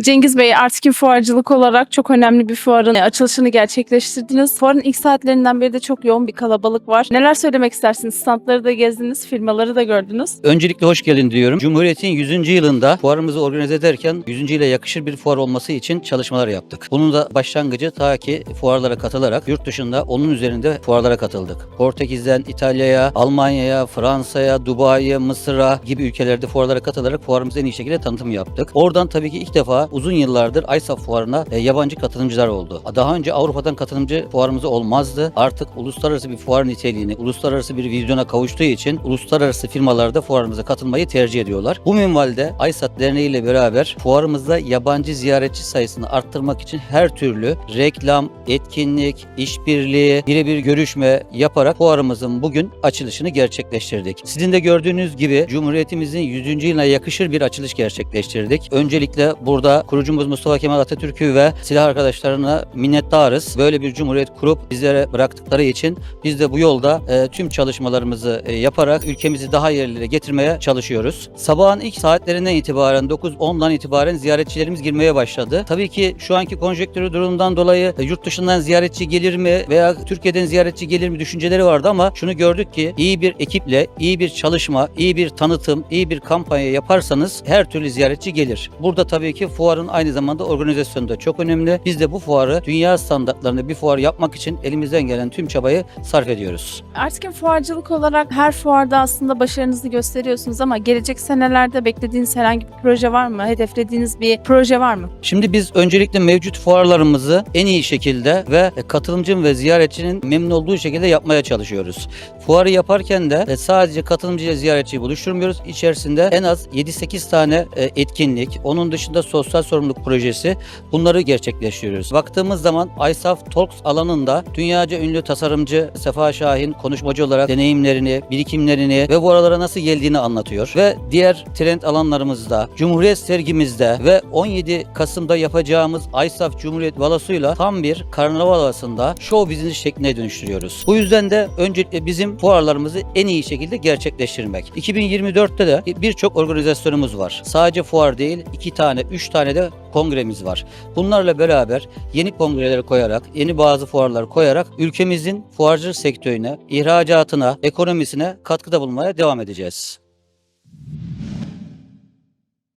Cengiz Bey, Artkin Fuarcılık olarak çok önemli bir fuarın açılışını gerçekleştirdiniz. Fuarın ilk saatlerinden beri de çok yoğun bir kalabalık var. Neler söylemek istersiniz? Standları da gezdiniz, firmaları da gördünüz. Öncelikle hoş geldin diyorum. Cumhuriyet'in 100. yılında fuarımızı organize ederken 100. yıla yakışır bir fuar olması için çalışmalar yaptık. Bunun da başlangıcı ta ki fuarlara katılarak yurt dışında onun üzerinde fuarlara katıldık. Portekiz'den İtalya'ya, Almanya'ya, Fransa'ya, Dubai'ye, Mısır'a gibi ülkelerde fuarlara katılarak fuarımızı en iyi şekilde tanıtım yaptık. Oradan tabii ki ilk defa uzun yıllardır ISAF fuarına e, yabancı katılımcılar oldu. Daha önce Avrupa'dan katılımcı fuarımız olmazdı. Artık uluslararası bir fuar niteliğini, uluslararası bir vizyona kavuştuğu için uluslararası firmalarda fuarımıza katılmayı tercih ediyorlar. Bu minvalde ISAT Derneği ile beraber fuarımızda yabancı ziyaretçi sayısını arttırmak için her türlü reklam, etkinlik, işbirliği, birebir görüşme yaparak fuarımızın bugün açılışını gerçekleştirdik. Sizin de gördüğünüz gibi Cumhuriyetimizin 100. yılına yakışır bir açılış gerçekleştirdik. Öncelikle burada kurucumuz Mustafa Kemal Atatürk'ü ve silah arkadaşlarına minnettarız. Böyle bir cumhuriyet kurup bizlere bıraktıkları için biz de bu yolda e, tüm çalışmalarımızı e, yaparak ülkemizi daha yerlere getirmeye çalışıyoruz. Sabahın ilk saatlerinden itibaren 9-10'dan itibaren ziyaretçilerimiz girmeye başladı. Tabii ki şu anki konjektürü durumundan dolayı e, yurt dışından ziyaretçi gelir mi veya Türkiye'den ziyaretçi gelir mi düşünceleri vardı ama şunu gördük ki iyi bir ekiple, iyi bir çalışma, iyi bir tanıtım, iyi bir kampanya yaparsanız her türlü ziyaretçi gelir. Burada tabii ki fuarın aynı zamanda organizasyonu da çok önemli. Biz de bu fuarı dünya standartlarında bir fuar yapmak için elimizden gelen tüm çabayı sarf ediyoruz. Artkin Fuarcılık olarak her fuarda aslında başarınızı gösteriyorsunuz ama gelecek senelerde beklediğiniz herhangi bir proje var mı? Hedeflediğiniz bir proje var mı? Şimdi biz öncelikle mevcut fuarlarımızı en iyi şekilde ve katılımcının ve ziyaretçinin memnun olduğu şekilde yapmaya çalışıyoruz. Fuarı yaparken de e, sadece katılımcı ile ziyaretçiyi buluşturmuyoruz. İçerisinde en az 7-8 tane e, etkinlik, onun dışında sosyal sorumluluk projesi bunları gerçekleştiriyoruz. Baktığımız zaman ISAF Talks alanında dünyaca ünlü tasarımcı Sefa Şahin konuşmacı olarak deneyimlerini, birikimlerini ve bu aralara nasıl geldiğini anlatıyor. Ve diğer trend alanlarımızda, Cumhuriyet sergimizde ve 17 Kasım'da yapacağımız ISAF Cumhuriyet Balosu'yla tam bir karnaval havasında show business şekline dönüştürüyoruz. Bu yüzden de öncelikle bizim fuarlarımızı en iyi şekilde gerçekleştirmek. 2024'te de birçok organizasyonumuz var. Sadece fuar değil, iki tane, üç tane de kongremiz var. Bunlarla beraber yeni kongreleri koyarak, yeni bazı fuarlar koyarak ülkemizin fuarcılık sektörüne, ihracatına, ekonomisine katkıda bulunmaya devam edeceğiz.